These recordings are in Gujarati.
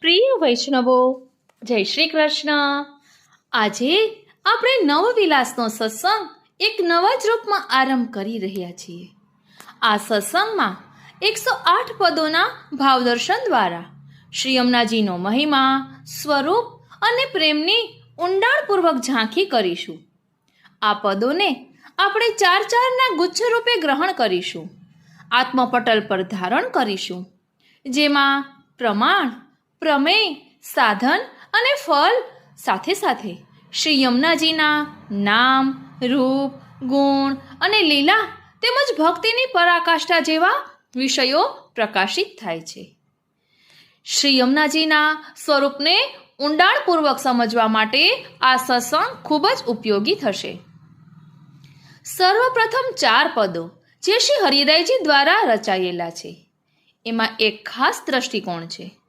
પ્રિય વૈષ્ણવો, જય શ્રી કૃષ્ણ. આજે આપણે નવવિલાસનો સત્સંગ એક નવા જ રૂપમાં આરંભ કરી રહ્યા છીએ. આ સત્સંગમાં એકસો આઠ પદોના ભાવદર્શન દ્વારા શ્રી અમનાજીનો મહિમા, સ્વરૂપ અને પ્રેમની ઊંડાણપૂર્વક ઝાંખી કરીશું. આ પદોને આપણે ચાર ચારના ગુચ્છ રૂપે ગ્રહણ કરીશું. આત્મપટલ પર ધારણ કરીશું. જેમાં પ્રમાણ પ્રમેય, સાધન અને ફળ સાથે સાથે શ્રી યમુનાજીના નામ, રૂપ, ગુણ અને લીલા તેમજ ભક્તિની પરાકાષ્ઠા જેવા વિષયો પ્રકાશિત થાય છે. શ્રી યમુનાજીના સ્વરૂપને ઊંડાણપૂર્વક સમજવા માટે આ સત્સંગ ખૂબ જ ઉપયોગી થશે. સર્વપ્રથમ ચાર પદો જે શ્રી હરિરાયજી દ્વારા રચાયેલા છે. એમાં એક ખાસ દ્રષ્ટિકોણ છે.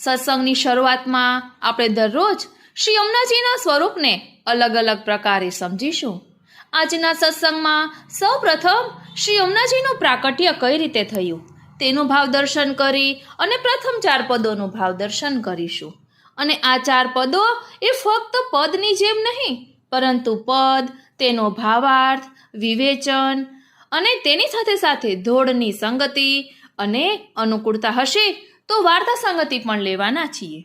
સત્સંગની શરૂઆતમાં આપણે દરરોજ શ્રી યમુનાજીના સ્વરૂપને અલગ અલગ પ્રકારે સમજીશું. આજના સત્સંગમાં સૌ પ્રથમ શ્રી યમુનાજીનું પ્રાકટ્ય કઈ રીતે થયું? તેનું ભાવ દર્શન કરી અને પ્રથમ ચાર પદોનું ભાવ દર્શન કરીશું. અને આ ચાર પદો એ ફક્ત પદની જેમ નહીં, પરંતુ પદ, તેનો ભાવાર્થ, વિવેચન અને તેની સાથે સાથે ધોળની સંગતિ અને અનુકૂળતા હશે તો વાર્તા સંગતિ પણ લેવાના છીએ.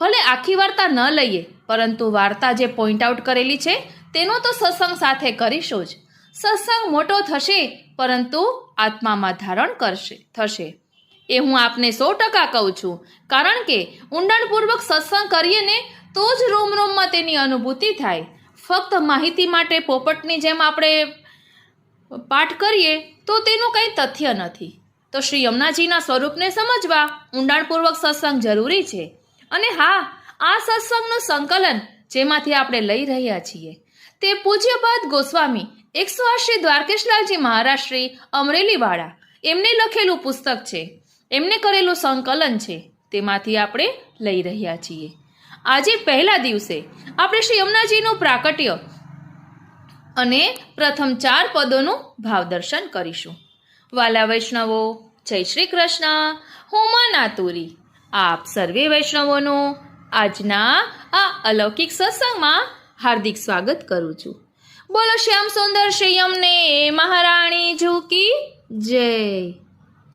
ભલે આખી વાર્તા ન લઈએ, પરંતુ વાર્તા જે પોઈન્ટ આઉટ કરેલી છે, તેનો તો સત્સંગ સાથે કરીશું જ. સત્સંગ મોટો થશે, પરંતુ આત્મામાં ધારણ કરશે, થશે. એ હું આપને સો ટકા કહું છું. કારણ કે ઊંડાણપૂર્વક સત્સંગ કરીએ ને, તો જ રોમ રોમમાં તેની અનુભૂતિ થાય. ફક્ત માહિતી માટે પોપટની જેમ આપણે પાઠ કરીએ, તો તેનું કંઈ તથ્ય નથી. તો શ્રી યમુનાજીના સ્વરૂપને સમજવા ઊંડાણપૂર્વક સત્સંગ જરૂરી છે. અને હા, આ સત્સંગનું સંકલન જેમાંથી આપણે લઈ રહ્યા છીએ. તે પૂજ્યપાદ ગોસ્વામી એકસો આશી દ્વારકેશલાલજી મહારાષ્ટ્રી અમરેલીવાળા. એમને લખેલું પુસ્તક છે. એમને કરેલું સંકલન છે. તેમાંથી આપણે લઈ રહ્યા છીએ. આજે પહેલા દિવસે આપણે શ્રી યમુનાજીનું પ્રાકટ્ય અને પ્રથમ ચાર પદોનું ભાવદર્શન કરીશું. વાલા વૈષ્ણવો જય શ્રી કૃષ્ણ. હું માં આપ સર્વે વૈષ્ણવોનું આજના આ અલૌકિક સત્સંગમાં હાર્દિક સ્વાગત કરું છું. બોલો શ્યામ સુંદર શ્રીયમને મહારાણી ઝૂકી. જય.